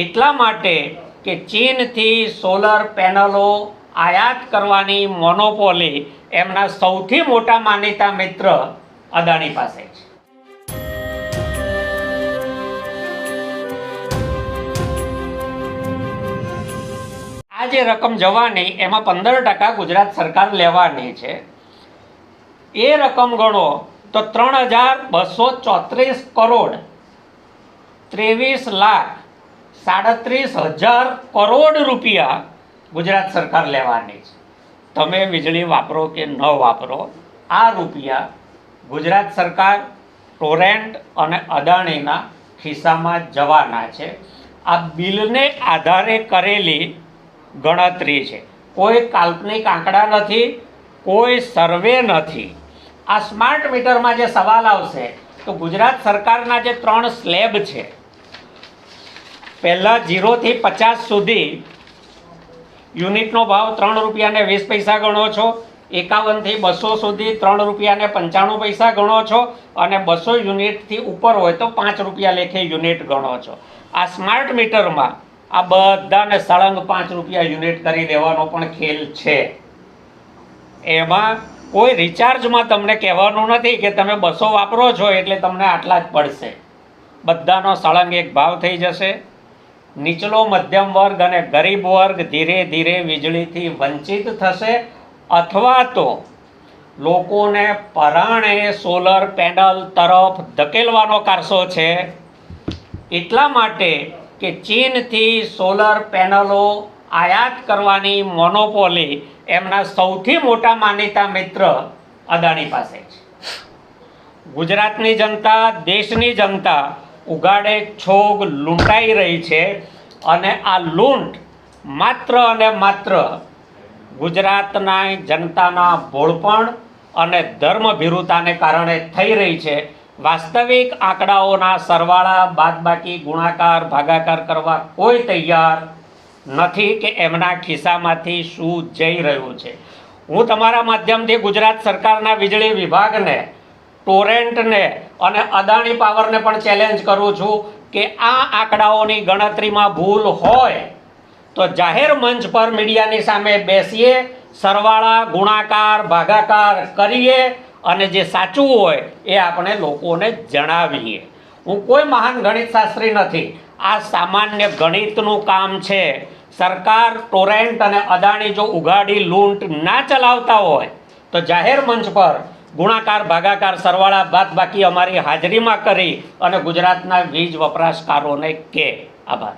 એટલા માટે કે ચીનથી સોલર પેનલો આયાત કરવાની મોનોપોલી એમના સૌથી મોટા માનીતા મિત્ર અદાણી પાસે છે. આ જે રકમ જવાની એમાં પંદર ટકા ગુજરાત સરકાર લેવાની છે. એ રકમ ગણો તો ત્રણ હજાર બસો ચોત્રીસ કરોડ ત્રેવીસ લાખ સાડત્રીસ હજાર કરોડ રૂપિયા ગુજરાત સરકાર લેવાની છે. તમે વીજળી વાપરો કે ન વાપરો, આ રૂપિયા ગુજરાત સરકાર ટોરેન્ટ અને અદાણીના ખિસ્સામાં જવાના છે. આ બિલને આધારે કરેલી ગણતરી છે. કોઈ કાલ્પનિક આંકડા નથી, કોઈ સર્વે નથી. આ સ્માર્ટ મીટરમાં જે સવાલ આવશે, તો ગુજરાત સરકારના જે ત્રણ સ્લેબ છે પહેલાં જીરોથી પચાસ સુધી યુનિટનો ભાવ ત્રણ રૂપિયાને વીસ પૈસા ગણો છો. એકાવનથી બસો સુધી ત્રણ રૂપિયાને પંચાણું પૈસા ગણો છો. અને બસો યુનિટથી ઉપર હોય તો પાંચ રૂપિયા લેખે યુનિટ ગણો છો. આ સ્માર્ટ મીટરમાં આ બધાને સળંગ પાંચ રૂપિયા યુનિટ કરી દેવાનો પણ ખેલ છે. એમાં કોઈ રિચાર્જમાં તમને કહેવાનું નથી કે તમે બસો વાપરો છો એટલે તમને આટલા જ પડશે. બધાનો સળંગ એક ભાવ થઈ જશે. નીચલો મધ્યમ વર્ગ અને ગરીબ વર્ગ ધીરે ધીરે વીજળીથી વંચિત થશે અથવા તો લોકોને પરાણે સોલર પેનલ તરફ ધકેલવાનો કારસો છે. એટલા માટે કે ચીનથી સોલર પેનલો આયાત કરવાની મોનોપોલી એમના સૌથી મોટા માનીતા મિત્ર અદાણી પાસે છે. ગુજરાતની જનતા, દેશની જનતા ઉગાડે છોગ લૂંટાઈ રહી છે અને આ લૂંટ માત્ર અને માત્ર ગુજરાતના જનતાના ભોળપણ અને ધર્મભીરુતાને કારણે થઈ રહી છે. વાસ્તવિક આંકડાઓના સરવાળા બાદબાકી, ગુણાકાર, ભાગાકાર કરવા કોઈ તૈયાર નથી કે એમના ખિસ્સામાંથી શું જઈ રહ્યું છે. હું તમારા માધ્યમથી ગુજરાત સરકારના વીજળી વિભાગને ટોરેન્ટને અને અદાણી પાવરને પણ ચેલેન્જ કરું છું કે આ આંકડાઓની ગણતરીમાં ભૂલ હોય તો જાહેર મંચ પર મીડિયાની સામે બેસીએ, સરવાળા, ગુણાકાર, ભાગાકાર કરીએ અને જે સાચું હોય એ આપણે લોકોને જણાવીએ. હું કોઈ મહાન ગણિતશાસ્ત્રી નથી. આ સામાન્ય ગણિતનું કામ છે. સરકાર, ટોરેન્ટ અને અદાણી જો ઉઘાડી, લૂંટ ના ચલાવતા હોય તો જાહેર મંચ પર ગુણાકાર ભાગાકાર સરવાળા બાદ બાકી અમારી હાજરીમાં કરી અને ગુજરાતના વીજ વપરાશકારોને કે આભાર.